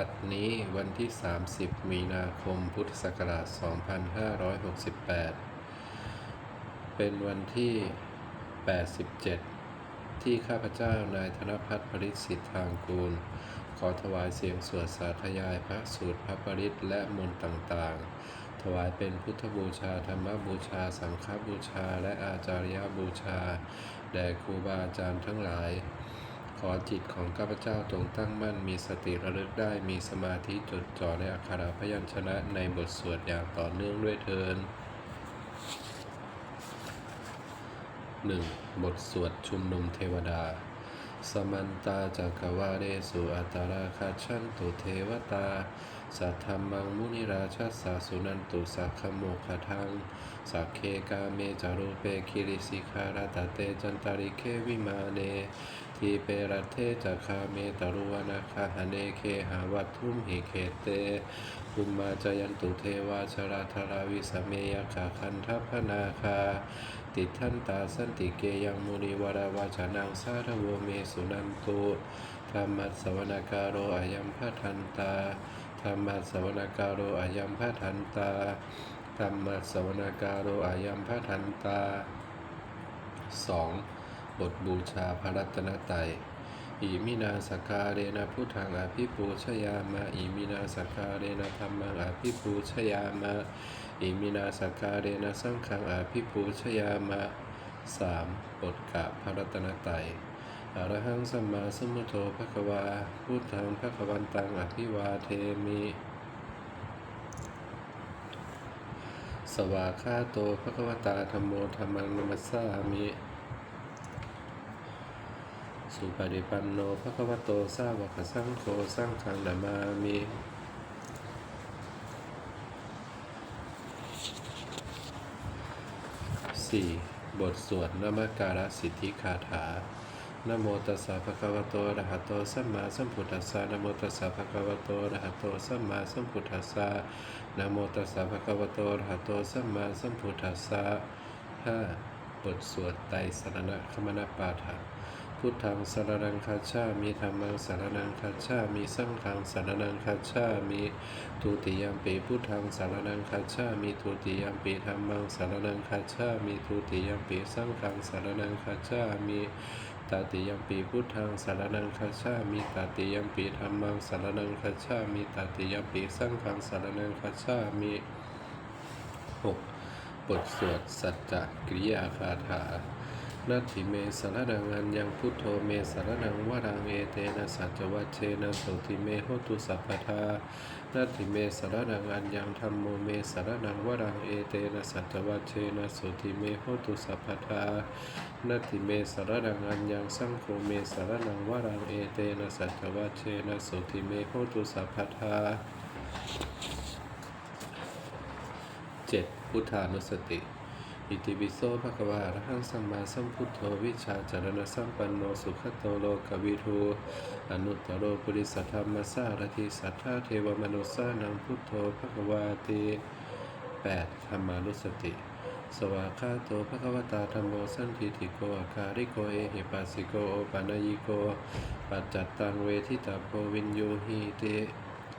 บัดนี้วันที่ 30 มีนาคมพุทธศักราช 2568 เป็นวันที่ 87 ที่ข้าพเจ้านายธนพัฒน์ปริสิทธางกูล ขอถวายเสียงสวดสาธยายพระสูตรพระปริตและมนต์ต่างๆ ถวายเป็นพุทธบูชาธรรมบูชา สังฆบูชา และอาจาริยบูชา แด่ครูบาอาจารย์ทั้งหลาย ขอจิตของข้าพเจ้าจงตั้งมั่นมีสติระลึกได้มีสมาธิจดจ่อในอักขระพยัญชนะในบทสวดอย่างต่อเนื่องด้วยเทิน 1. บทสวดชุมนุมเทวดา สมันตาจักวาเรสุอัตราคาชันตุเทวตา สัทธรรมังมุนิราชสาสุนันตุสักขโมคทังสักเคกาเมจารุเปคิริสิคารตเตจันตาริเควิมาเนทีเปรเทจักขาเมตรุวนาคาหเนเคหาวัตทุมหิเขเตภูมิมาจยันตุเทวาชราธาราวิสเมยขาคันทัพนาคา ติทันตาสันติเกยังมุนิวราวาจานังสารโวเมสุนันตุธรรมัสวนากาโรอายัมพะทันตา ธรรมัสวนากาโรอายัมพะทันตาธรรมัสวนากาโรอายัมพะทันตา 2. บทบูชาพระรัตนตรัยอิมินาสกาเรนะพุทธังอภิปูชยามะอิมินาสกาเรนะธรรมังอภิปูชยามะอิมินาสกาเรนะสังฆังอภิปูชยามะ 3. บทกราบพระรัตนตรัย อรหังสัมมาสัมพุทโธภะคะวาพุทธังภะคะวันตังอภิวาเทมิ สวากขาโตภะคะวตาธรรมโมธรรมังนมัสสามิ สุปฏิปันโนภะคะวโตสาวกสังโฆสังฆังนามามิ 4. บทสวดนมการสิทธิคาถา นะโมตัสสะภะคะวะโตอะระหะโตสัมมาสัมพุทธัสสะนะโมตัสสะภะคะวะโตอะระหะโตสัมมาสัมพุทธัสสะนะโมตัสสะภะคะวะโตอะระหะโตสัมมาสัมพุทธัสสะ 5. บทสวดไตรสรณะคมนปาฐะพุทธังสารนังคาชามีธรรมังสารนังคาชามีสังฆังสารนังคาชามีทุติยมปีพุทธังสารนังคาชามีทุติยมปีธรรมังสารนังคาชามีทุติยมปีสังฆังสารนังคาชามี ตติยมปีพุทธังสารนังคาชามีตติยมปีธรรมังสารนังคาชามีตติยมปีสังฆังสารนังคาชามีหกบทสวดสัจจกิริยาคาถา นาทิเมสารนังอันยังพุทโธเมสารนังวรังเอเตนะสัจวัชเชนะโสติเมโหตุสัพพทานาทิเมสารนังอันยังธรรมโมเมสารนังวรังเอเตนะสัจวัชเชนะโสติเมโหตุสัพพทานาทิเมสารนังอันยังสังโฆเมสารนังวรังเอเตนะสัจวัชเชนะโสติเมโหตุสัพพทา 7. พุทธานุสติ อิติปิโสภะคะวะระหังสัมมาสัมพุทโธวิชาจารณะสัมปันโนสุขโตโลกวิทูอนุตตโรปุริสัทธรรมสารถิสัทธาเทวมนุสานังพุทโธภะคะวาติ 8. ธรรมานุสติสวากาโตภะคะวตาธรรมโมสันทิติโกอาคาริโกเอหิปัสสิโกโอปานายิโก ปัจจัตตังเวทิตาโพวินโยหิติ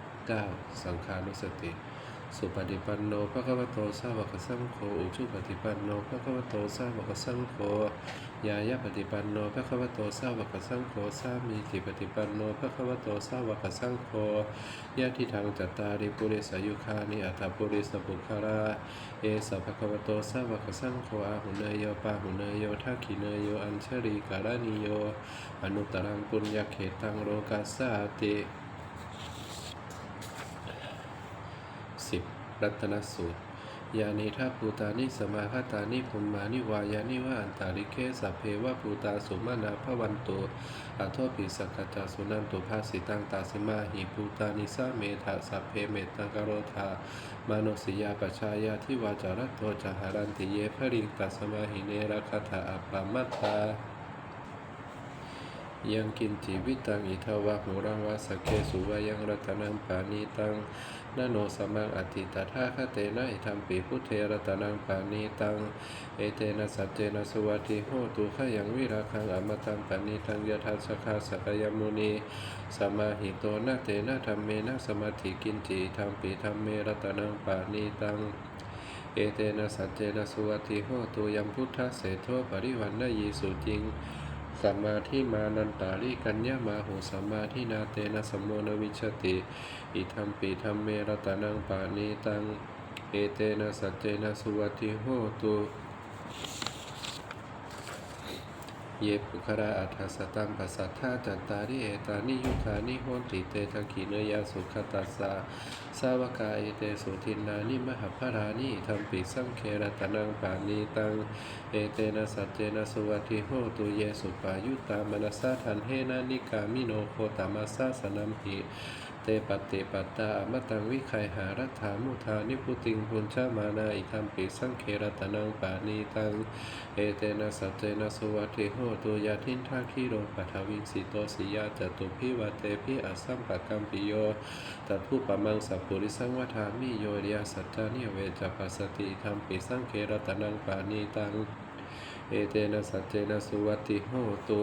9. สังขานุสติ สุปฏิปันโนภะคะวะโตสาวกสังโฆอุชุปฏิปันโนภะคะวะโตสาวกสังโฆยายะปฏิปันโนภะคะวะโตสาวกสังโฆสามีติปฏิปันโนภะคะวะโตสาวกสังโฆยะทิทางจัตตาริปุริสายุคานิอัตถปุริสบุคคาราเอสะภะคะวะโตสาวกสังโฆอาหุเนยโยปาหุเนยโยทักขิเนยโยอัญชริการานิโยอนุตตรังปุญญเขตังโลกัสสาติ รัตนสูตร ยานิทัพภูตานิสมาคตานิภุมมานิวายานิวาอันตาริเคสัพเพวะภูตาสุมานาภวันตุอัทโทปิสกขจาสุนันตุภาสิตังตาสิมาหิภูตานิสาเมธาสัพเพเมตังกโรธามานสิยาปชายาทิวาจารัตโตจหารันติเยภริงตัสมาหิเนรคาถาอัปปมัตตายังกินจิวิตังอิทาวะหูรังวาสเคสุวายังรัตนังปานีตัง นโนสมังอธิตถาคเตนะอิทัมปีพุทเทรตนังปานีตัง เอเตนะสัจเจนะสวัติโหตุขยังวิราคังอมตังปาณิตังยทัสคาสกยมุนีสมาหิโตนะเตนะธรรมเมนะสมาธิกินจิธรรมปีธรรมเมรตนังปานีตังเอเตนะสัจเจนะสุวัติโหตุยัมพุทธเสโทปริวันนยีสุจริง สัมมาทิมานันตาลิกัญญามาหุสัมมาทินาเตนะสัมโมนวิชติ อิทัมปีธรรมเมรตานังปานีตัง เอเตนะสัจเจนะสุวัติโหตุ เยปุคราอัฏฐสตังปัสสัทธาจัตตาริเอตานิยุคานิโหนติเตทักขิเนยาสุขตัสสะสาวกาเอเตสุทินนานิมหพารานิธรรมปิสังเครตนังปานีตังเอเตนะสัจเจนะสุวัติโหตุเยสุปายุตตามนัสสะทันเฮนานิกามิโนโคตามัสสะสนัมหิ เตปัตติปัตตาอมตังวิไคหารัฐามุทานิพุติงพุญชามานาอิธรรมปิสังเครตนังปานีตัง เอเตนะสัจเจนะสุวัติโหตุยาทินทาคิโรปัทวิงสิโตสิยาจตุพิวเตพิอัสัมปะกัมปิโยตัทุปะมังสัพุริสังวทามิโยเรียสัจจานิเวจปัสสติธรรมปิสังเครตนังปานีตัง เอเตนะสัจเจนะสุวัติโหตุ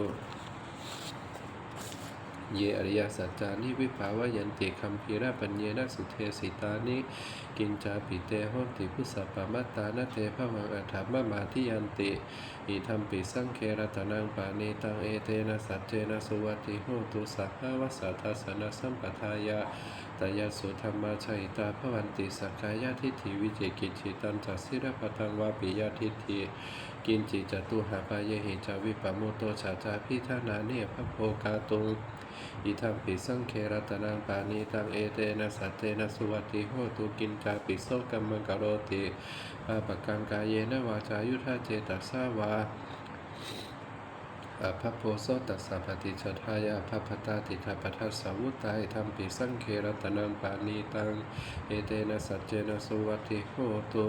เยอริยสัจจานิวิภาวยันติคัมภีระปัญเยนะสุเทสิตานิกินจาปิเตหติพุสสะปะมัตตานะเตภวังอัฏฐมมาทิยันติอิธรรมปิสังเครตนังปานีตังเอเตนะสัจเจนะสุวัติโหตุสัพพะวัสสะทัสสนะสัมปทายาตายาสุธรรมาชัยตาภวันติสกายทิฏฐิวิเจกิจฉิตันจัสสิรปทังวาปิยทิฏฐิกินจิจตุหาปายหิจาวิปโมโตชาจาพิธานาเนพระโพกาตุง อิทัมปิสังเครตนังปานีตังเอเตนะสัตเตนะสุวัติโหตุกินจาปิโสกัมมังกโรติปาปกังกายเยนะวาจายุทธาเจตัสสาวาอภพโพโสตัสสะปฏิจทายาภพตาติคาปทัสสาวุตายทัมปิสังเครตนังปานีตัง เอเตนะสัจเจนะสุวัติโหตุ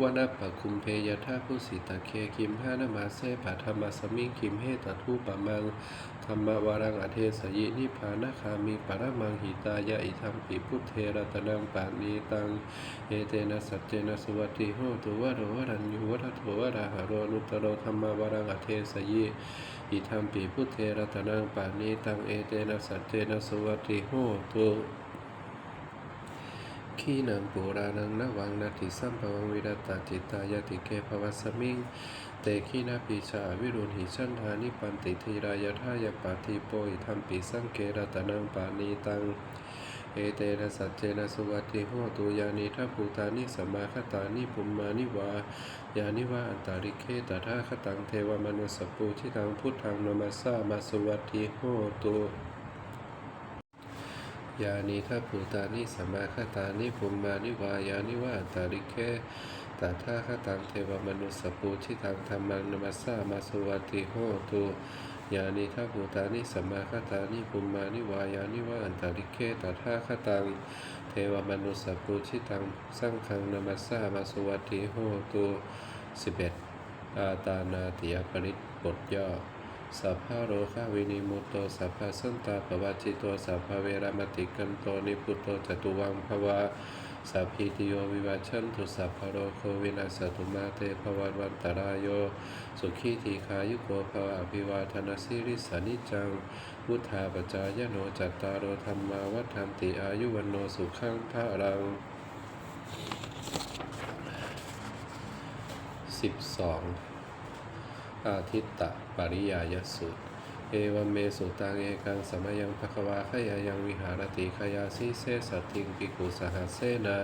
วนาปะคุมเพยทาผู้สิตะเคคิมห้านามาเซปะธรรมสมิงคิมเฮตทูปะมังธรรมวารังอเทสยินิพานาคามีปะรมังหิตายะอิธรรมปิพุทเทระตนังปานีตังเอเตนะสัจเจนะสวัติโหตุวะโรวรัญญูวัฏโถวราหะโรนุตโรธรรมวารังอเทสยิอิธรรมปิพุทเทระตนังปานีตังเอเตนะสัจเจนะสวัติโหตุ ขีนังปุรานังนวังนาทิสัมภวังวิรัตตจิตตายติเกภวัสมิง เตขีนาปิชาวิรุณหิชันธานิปันติธีรายทายปาติโปอิธรรมปิสังเกรตนังปานีตังเอเตนะสัจเจนะสุวัติโหตุยานิทัพพุตานิสมมาคตานิปุมมานิวายานิวาอันตาริเคตถาคตังเทวมนุสสปูทิทังพุทธังนมัสสามาสุวัติโหตุ ยานิทัพพุตานิสมมาคตานิภุมานิวายานิวาตาริเคตถาคตังเทวมนุสสปูชิตังธรรมังนมัสสามาสุวัติโหตุยานิทัพพุตานิสมมาคตานิภุมานิวายานิวาตาริเคตถาคตังเทวมนุสสปูชิตังสังฆังนมัสสามาสุวัติโหตุสิบเอ็ดอาตานาติยปริตบทย่อ สัพพะโรคะวินิมุตโตสัพพะสันตาปวัจจิโตสัพพะเวรามติกันโตนิพุตโตจตุวังภวาสัพพิติโยวิวัชันตุสัพพะโรโควินาสตุมาเตภวันวันตรายโย สุขีทีคายุโกภวะอภิวาทนาสิริสานิจังพุทธาปจายโนจัตตารโอธรรมาวัฏันติอายุวันโนสุขังพระรังสิบสอง อาทิตตะปริยายสุต เอวเมสุตังเอกังสมยังภควาขยายังวิหารติขยาสิเสสติงภิกขุสหัสเสนา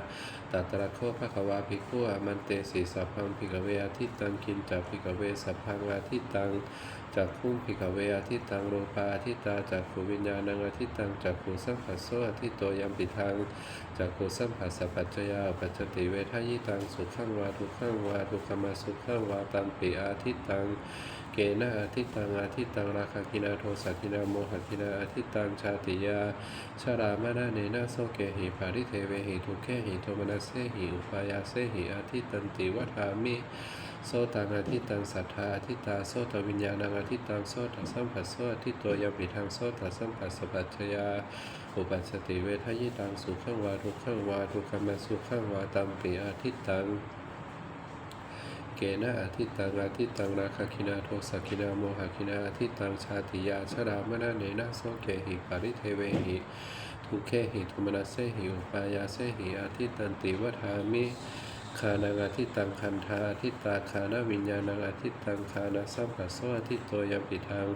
ตัตระโคภควาภิกขุอมันเตสีสัพพังภิกเวอาทิตังกินจักภิกเวสัพพังอาทิตตังจักขุงภิกเวอาทิตตังโรปาอาทิตตาจักขุวิญญาณังอาทิตังจักขุสัมผัสโสอาทิตโตยัมปิทังจักขุสัมผัสสะปัจยาปัจจติเวทายิตังสุขังวาทุขังวาทุขมาสุขังวาตัมปิอาทิตตัง กนะอาทิตังอาทิตังราคากินาโทสักินาโมหกินาอาทิตังชาติยาชารามานาเนนะโสเกหิปาริเทเวหิทุเคหิโทมนัสเสหิอุปายาเสหิอาทิตันติวัฏามิโสตังอธิตังสัทธาอธิตาโสตวิญญาณังอธิตังโสตสัมผัสโสอธิตัวยมปิทังโสตสัมผัสสปัจจยาอุปัสติเวทยิตังสุขังวาทุกขังวาทุกขมาสุขังวาตัมปิอาทิตัง เกนะอาทิตังอาทิตังราคาคินาโทสักคินาโมหคินาอาทิตังชาติยาชรามนาเนนะโสเกหิปาริเทเวหิทุเคหิทุมนาเสหิอุปายาเสหิอาทิตันติวัฏามิ คานังอาทิตังคันธาอาทิตาคานาวิญญาณังอาทิตังคานาสัมปัสโสอาทิตโตยมปิทัง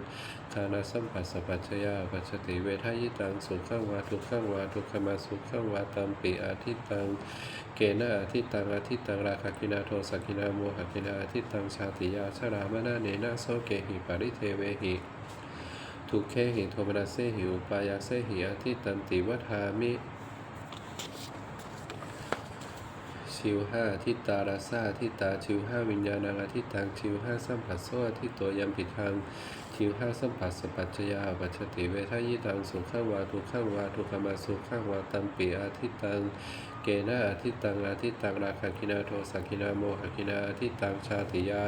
คานาสัมปัสสปัจจยาปัจจติเวทายิตังสุขังวาทุกขังวาทุกขมาสุขังวาตัมปิอาทิตังเกนะอาทิตังอาทิตังราคาคินาโทสกินาโมหคินาอาทิตังชาติยาชรามนาเนนะโสเกหิปาริเทเวหิทุกเคหิโทมนัสเสหิอุปายาเสหิอาทิตันติวัฏามิ ชิวห้าทิตาราซาทิตาชิวห้าวิญญาณังอาทิตังชิวห้าสัมผัสโซอาทิตโตยัมปิทังชิวห้าสัมผัสสปัจจยาปัจจติเวทายิตังสุขังวาทุกขังวาทุกขมาสุขังวาตัมปิอาทิตังเกนะอาทิตังอาทิตังราคาคินาโทสักินาโมหคินาอาทิตังชาติยา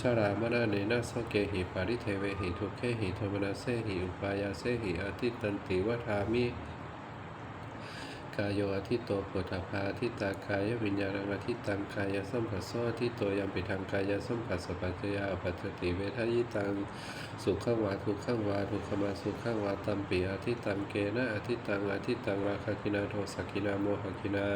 ชารามนาเนนะโสเกหิปาริเทเวหิทุเคหิโทมนาเสหิอุปายาเสหิอาทิตันติวัฏามิ กายโยอาทิตโตโพธพาอาทิตากายวิญญาณังอาทิตังกายสัมผัสโสอาทิตโตยัมปิทางกายสัมผัสสปัจจยาปัจติเวทยิตังสุขังวาทุกขังวาทุกขมาสุขังวาตัมปิอาทิตังเกนะอาทิตังอาทิตังราคาคินาโทสกินาโมหคินา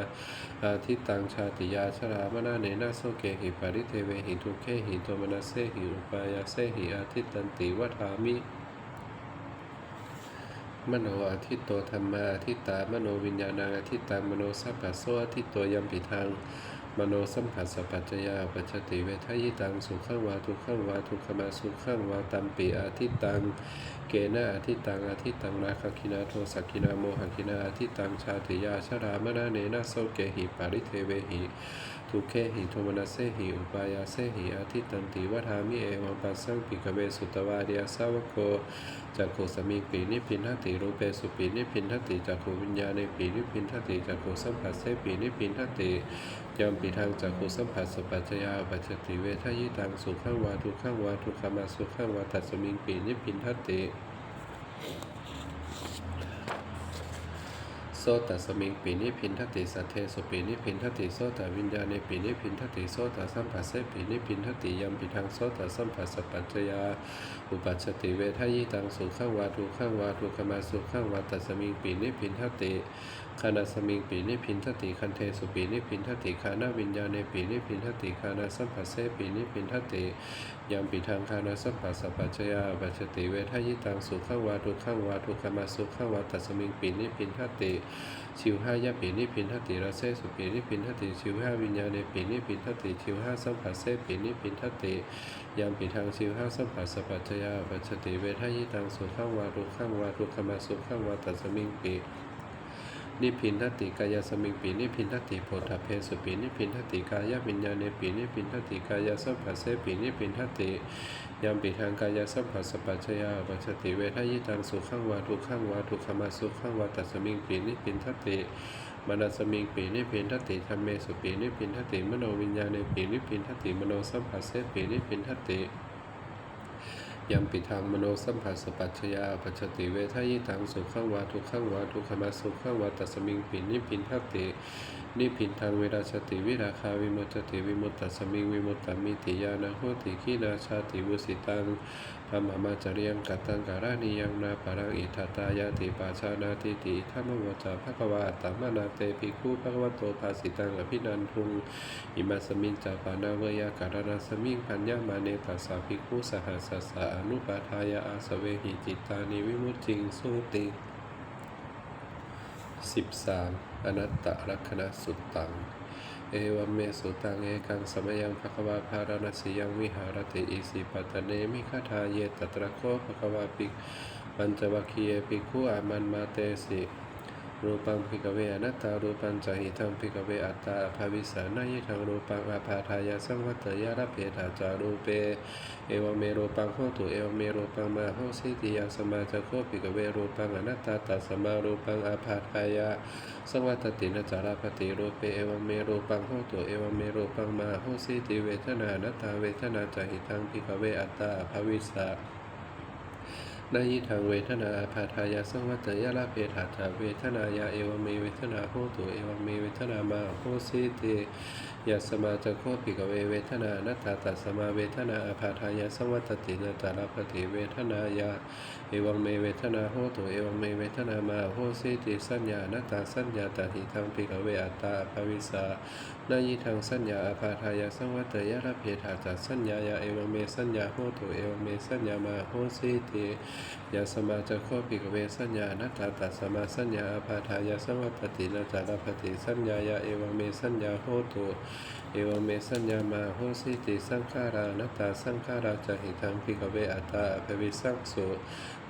อาทิตังชาติยาชรามนาเนนะโสเกหิปาริเทเวหิทุเคหิโทมนัสเสหิอุปายาเสหิอาทิตันติวัฏามิ มโนอาทิตโตธรรมาทิตามโนวิญญาณังอาทิตตังมโนสัพพะโสอาทิตโตยัมปิทังมโนสัมผัสสปัจจยาปัจจติเวทายตังสุขังวาทุขังวาทุขมาสุขังวาตัมปิอาทิตตัง เกนะอาทิตตังอาทิตตังราคคินาโทสักคินาโมหคินาอาทิตตังชาติยาชรามนาเนนะโสเกหิปาริเทเวหิ ทุเคหิโทมนัสเสหิอุปายาเสหิอาทิตตันติวัฏามิเอวังปัสสังปิกเวสุตวาเดียสาวโกจักขุสมิงปีนิพินทติรูเปสุปีนิพินทติจักขุวิญญาณในปีนิพินทติจักขุสัมผัสเสปีนิพินทติยามปีทางจักขุสัมผัสสปัจจยาปัจจติเวทยิตังสุขังวาทุขังวาทุขมาสุขังวาตัสมิงปีนิพินทติ โสตสมิงปีนิพินทติสัทเทสุปีนิพินทติโสตวิญญาณปีนิพินทติโสตสัมผัสเสปีนิพินทติยมปิทังโสตสัมผัสสปัจจยา อุปัชติเวทายิตังสุขังวาทุขังวาทุขมาสุขังวาตัสมิงปีนิพินทติ คานาสมิงปีนิพินทติคันเทสุปีนิพินทติคานาวิญญาณปีนิพินทติคานาสัมผัสเสปีนิพินทติยามปิทังคานาสัมผัสสปัจจยาอุปัชชติเวทยิตังสุขวาทุขังวาทุขมาสุขวาตัสมิงปีนิพินทติชิวห้ายาปีนิพินทติระเซสุปีนิพินทติชิวห้าวิญญาณปีนิพินทติชิวห้าสัมผัสเสปีนิพินทติยามปีทางชิวห้าสัมผัสสปัจจยาปัจจติเวทยิตังสุขวาทุขังวาทุขมาสุขวาตัสมิงปี นิพินทติกายสมิงปีนิพินทติโพธเพสุปีนิพินทติกายวิญญาณปีนิพินทติกายสัมผัสเสปีนิพินทติยามปีทางกายสัมผัสสปัจจยาปัจจติเวทายตังสุขังวาทุขังวาทุขมาสุขังวาตัสมิงปีนิพินทติมนัสมิงปีนิพินทติธรรมเมสุปีนิพินทติมโนวิญญาณปีนิพินทติมโนสัมผัสเสปีนิพินทติ ยามปิทางมโนสัมผัสสปัจชยาปัจจติเวทายิทังสุขังวาทุขังวาทุขมาสุขังวาตัสมิงปินิพินทติ นิพินทางเวราชติวิราคาวิมุตติวิมุตตสมิงวิมุตตมิติยานาโหติขีนาชาติวุสิตังพระมมาจริยังกัตตังการานิยังนาปารังอิทัตายาติปาชานาติติธรรมวจาภควาตัมมานาเตภิกขุภควโตภาสิตังอภินันทุงอิมาสมิงจาปานาเวยาการณาสมิงปัญญามาเนตัสสาภิกขุสหัสสะอนุปาทายาอาสเวหิจิตตานิวิมุตติงสุติ 13. อนัตตลักษณะสุตตัง เอวัมเมสุตังเอกังสมยังภควาภารณสียังวิหารติอิสิปัตตเนมิคาทาเยตตระโคภควาปิปัญจวัคคียปิกขุอามันมาเตสิ รูปังพิกเวอนัตตารูปัญจหิทังพิกเวอัตตาภาวิสานายิทังรูปังอาภาทายาสังวัตยาระเพทาจารูเป เอวเมรูปังโหตุเอวเมรูปังมาโหสิติยาสมาจโคปิกเวรูปังอนัตตาตัสสมารูปังอาภาทายาสังวัตตินจาราปฏิรูเปเอวเมรูปังโหตุเอวเมรูปังมาโหสิติเวทนานัตตาเวทนาจหิตังพิกเวอัตตาภาวิสา นายิทางเวทนาอาพาทายาสังวัตยาลาเพถาจาเวทนายาเอวเมเวทนาโหตุเอวเมเวทนามาโหสิติยาสมาจโคปิกเวเวทนานัตตาตัสสมาเวทนาอาพาทายาสังวัตตินาจารปฏิเวทนายาเอวังเมเวทนาโหตุเอวังเมเวทนามาโหสิติสัญญานัตตาสัญญาตหิทังปิกเวอัตตาภวิสานายิทางสัญญาอาพาทายาสังวัตยาลาเพถาจาสัญญายาเอวังเมสัญญาโหตุเอวังเมสัญญามาโหสิติยาสมาจะโคปิกเวสัญญานัตตาตัสสมาสัญญาอาพาทายาสังวัปตินาจารปฏิสัญญายาเอวังเมสัญญาโหตุเอวเมสัญญามาโหสิติสังขารานัตตาสังขาราจะหิทังปิกเวอัตตาอภวิสังสุ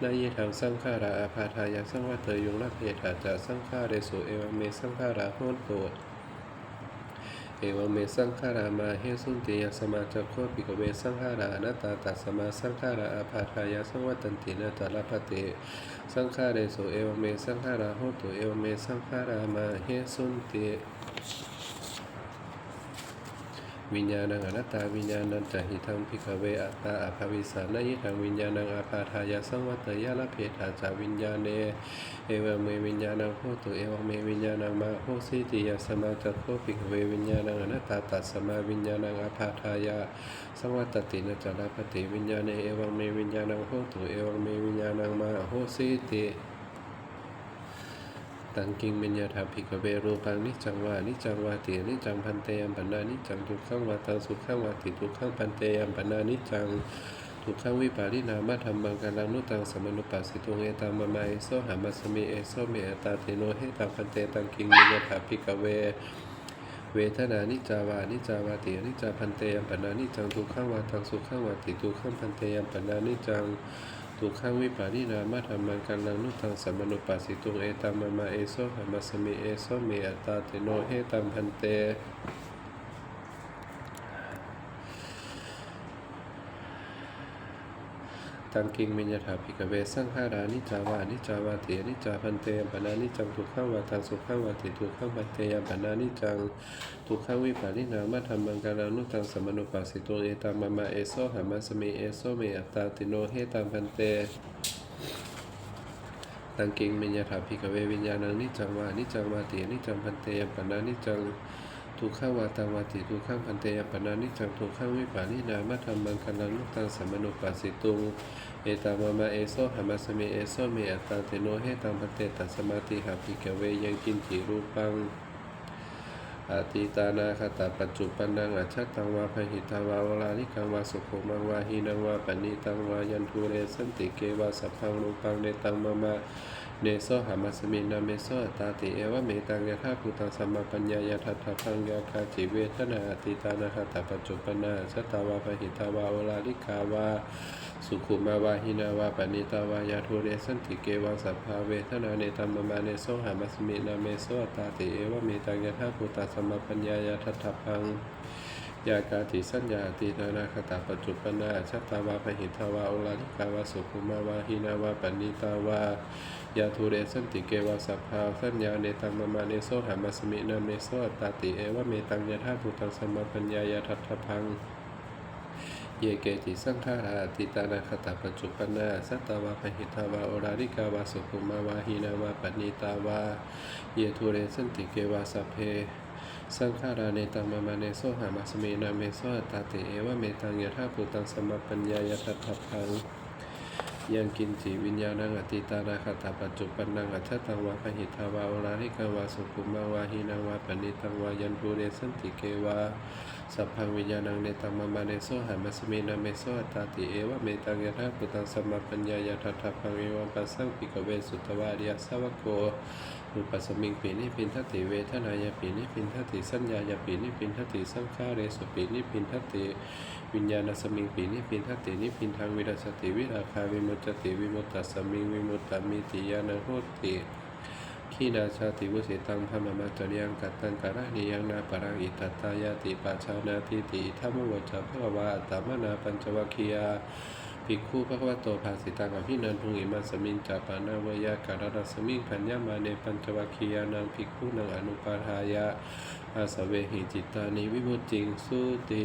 นายิทังสังขาราอาพาทายาสังวัตยุงละเพตาจะสังขาเรสุเอวเมสังขาราโหตุเอวเมสังขารามาเฮสุนติยสมาจักโคปิกเวสังขารานัตตาตัสมาสังขาราอาภาทายาสังวัตันตินาตาลปติสังขาเรโสเอวเมสังขาราโหตุเอวเมสังขารามาเฮสุนติ วิญญาณังอนัตตาวิญญาณังจะหิทังพิกเวอัตตาอภวิสานายิทังวิญญาณังอาภาทายาสังวัตยาลเพทาจาวิญญาเนเอวเมวิญญาณังโหตุเอวเมวิญญาณังมาโหสิติยาสมาจัโคปิกเววิญญาณังอนัตตาตัสสมาวิญญาณังอาภาทายาสังวัตตินะจารปฏิวิญญาณเอวเมวิญญาณังโหตุเอวเมวิญญาณังมาโหสิติ ตังกิงเมญญาถาภิกเวรูปังนิจังวานิจังวาตินิจังพันเตยัมปันนานิจังทุกขังวาตังสุขังวาติทุกขังพันเตยัมปันนานิจังทุกขังวิปารินามาธรรมังกาลังนุตังสมนุปัสสิตุงเอตังมมาเอโซหามัสมิเอโซเมอตาเตโนเฮตังพันเตตังกิงมิยถาภิกเวเวทนานิจาวานิจาวาตินิจจาพันเตยัมปนานิจังทุกขังวาตังสุขังวาติทุกขังพันเตยัมปนานิจัง ทุกขังวิปารินามาธรรมังกาลังนุตังสัมนุปัสสิตุงเอตัมมะมาเอโซหามัสมิเอโซเมอตาเตโนเอตัมพันเต ตังกิงมิญญาถาภิกเวสังขารานิจาวานิจาวาตินิจาพันเตยปนานิจังทุกขังวาตังสุขังวาติทุกขังพันเตยปนานิจังทุกขังวิปารินามาธรรมังกาลานุตังสมนุปัสสิตุเอตังมะมาเอโซหามัสมิเอโซเมอัตตาติโนเฮตังพันเตตังกิงมิญญาถาภิกเววิญญาณังนิจังวานิจังวาตินิจังพันเตยปนานิจัง ทุกขาวาตังวาติทุกข้างพันเตยปนานิจังทุกข้างวิปานินามาธรรมังคันลังนุตังสัมมนุปัสสิตุงเอตามะมาเอโซหามาสเมเอโซเมอัตตาเตโนเฮตังพันเตตัสสมาติหาภิกเวยังกินจิรูปังอาติตานาคตาปัจจุปันนังอัจฉตังวาพหิตาวาวลาลิกังวาสุโขมังวาหีนังวาปณิตังวายันทูเรสันติเกวาสัพพังรูปังเนตังมะมา เนโซหามัสมินาเมโซตาติเอวะเมตังยะธาภูตังสัมมาปัญญายะทัตถะพังยาคาจิเวทนาอติตานาคตาปัจจุปนาสตาวาปหิตาวาโอลาลิกาวาสุขุมาวาหินาวาปณิตาวายาทุเรสันติเกวังสัพพาเวทนาเนตัมมะมาเนโซหามัสมินาเมโซตาติเอวะเมตังยะธาภูตังสัมมาปัญญายะทัตถะพังยากาติสัญญาตินานาคตาปัจจุปนาชัตตาวาปหิทาวาโอลาลิกาวาสุขุมาวาหินาวาปณิตาวา ยาทุเรสันติเกวาสัพพาสัญญาเนตังมะมาเนโซหามัสมินาเมโซตาติเอวะเมตังยะธาภูตังสมาปัญญายาทัตถะพัง เยเกติสังขาราติตานาคตาปัจจุปนาสัตตาวาปหิทาวาโอราริกาวาสุขุมาวาหินาวาปณิตาวา เยทุเรสันติเกวาสัพเพสังขาราเนตังมามาเนโซหามาสเมนาเมโซตาติเอวะเมตังยะธาภูตังสมาปัญญายะทัตถะพัง ยังกินจิวิญญาณังอติตาราคตาปัจจุปันนังอัจฉตังวาพหิตาวาอราริกาวาสุขุมาวาหินังวาปณิตังวายันภูเรสันติเกวาสัพพังวิญญาณังเนตังมามาเนโซหามัสมีนาเมโซตาติเอวะเมตังยะทะปุตังสมมาปัญญายะทัตถะพังเอวังปัสสังปิกเวสุตวาริยสาวโก รูปัสมิงปีนิพินทติเวทนายาปีนิพินทติสัญญายาปีนิพินทติสังขาเรสุปีนิพินทติวิญญาณสมิงปีนิพินทตินิพินทางวิรัสติวิราคาวิมุตติวิมุตตสมิงวิมุตตมิติยานโหติขีนาชาติวุสิตังพระมมัจจริยังกัตตังการะนิยังนาปรังอิทัตตายาติปัชานาทิติธรรมวจจะพระวาตามนาปัญจวัคคียา ภิกขุพระวะโตภาสิตังอภินันทุงอิมาสมิงจาปานาวยาการาสมิงพัญญามาเนปัญจวัคคียานังภิกขุนังอนุปาทายะอาสเวหิจิตตานิวิมุตจิงสุติ